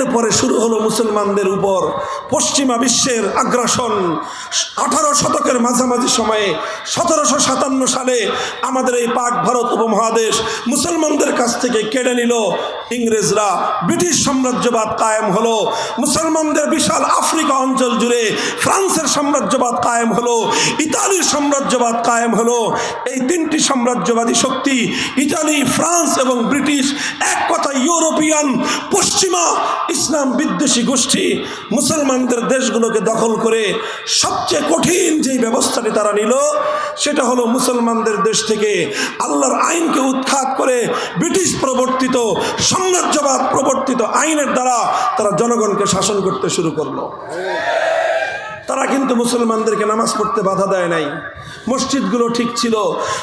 এরপরে শুরু হলো মুসলমানদের উপর পশ্চিমা বিশ্বের আগ্রাসন। আঠারো শতকের মাঝামাঝি সময়ে, সতেরোশো সাতান্ন সালে আমাদের এই পাক ভারত উপমহাদেশ মুসলমানদের কাছ থেকে কেড়ে নিল ইংরেজরা ব্রিটিশ সাম্রাজ্যবাদ কায়েম হলো। মুসলমানদের বিশাল আফ্রিকা অঞ্চল জুড়ে ফ্রান্সের সাম্রাজ্যবাদ কায়েম হলো, ইতালির সাম্রাজ্যবাদ কায়েম হলো। এই তিনটি সাম্রাজ্যবাদী শক্তি, ইতালি, ফ্রান্স এবং ব্রিটিশ, এক কথা ইউরোপিয়ান, পশ্চিমা ইসলাম বিদ্বেষী গোষ্ঠী। মুসলমানদের দেশগুলোকে দখল করে সবচেয়ে কঠিন যেই ব্যবস্থাটি তারা নিল, সেটা হলো মুসলমানদের দেশ থেকে আল্লাহর আইনকে উৎখাত করে ব্রিটিশ প্রবর্তিত সাম্রাজ্যবাদ প্রবর্তিত আইনের দ্বারা তারা জনগণকে শাসন করতে শুরু করল। তারা কিন্তু মুসলমানদেরকে নামাজ পড়তে বাধা দেয় নাই। মসজিদগুলো ঠিক ছিল।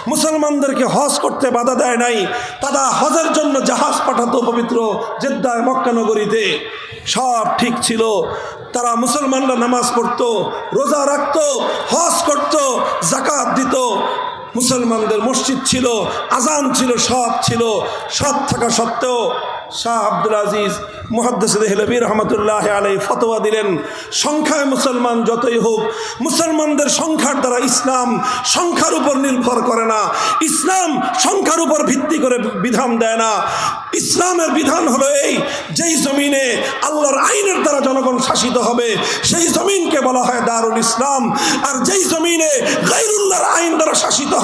মুসলমানদেরকে হজ করতে বাধা দেয় নাই। তারা হজের জন্য জাহাজ পাঠাতো পবিত্র জেদ্দায় মক্কানগরীতে সব ঠিক ছিল। তারা মুসলমানরা নামাজ পড়তো, রোজা রাখত, হজ মুসলমানদের মসজিদ ছিল, আজান ছিল, সব ছিল। সব থাকা সত্ত্বেও শাহ আব্দুল আজিজ মুহাদ্দিস হেলবি রহমতুল্লাহ আলাই ফতোয়া দিলেন, সংখ্যায় মুসলমান যতই হোক, মুসলমানদের সংখ্যার দ্বারা ইসলাম সংখ্যার উপর নির্ভর করে না। ইসলাম সংখ্যার উপর ভিত্তি করে বিধান দেয় না। ইসলামের বিধান হলো এই, যেই জমিনে আল্লাহর আইনের দ্বারা জনগণ শাসিত হবে, সেই জমিনকে বলা হয় দারুল ইসলাম। আর যেই জমিনে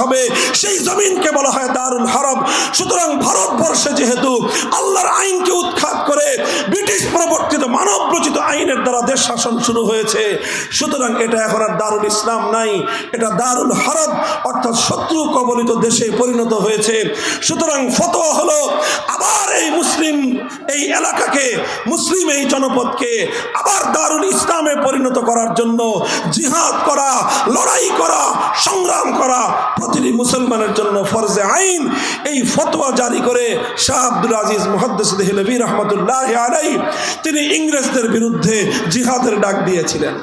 হবে। সেই জমিনকে বলা হয় দারুল হরব সুতরাং ভারতবর্ষে যেহেতু আল্লাহর আইনকে উৎখাত করে ব্রিটিশ প্রবর্তিত মানব রচিত আইনের দ্বারা দেশ শাসন শুরু হয়েছে, সুতরাং এটা এখন আর দারুল ইসলাম নাই। এটা দারুল হরব অর্থাৎ শত্রু কবলিত দেশে পরিণত হয়েছে। সুতরাং ফতোয়া হলো, আবার এই মুসলিম এই এলাকাকে, মুসলিম এই জনপদকে আবার দারুল ইসলামে পরিণত করার জন্য জিহাদ করা, লড়াই করা, সংগ্রাম করা প্রতিটি মুসলমানের জন্য ফরজে আইন। এই ফতোয়া জারি করে শাহ আব্দুল আজিজ মুহাদ্দিস দেহলবী রহমতুল্লাহ আলাই তিনি ইংরেজদের বিরুদ্ধে জিহাদের ডাক দিয়েছিলেন।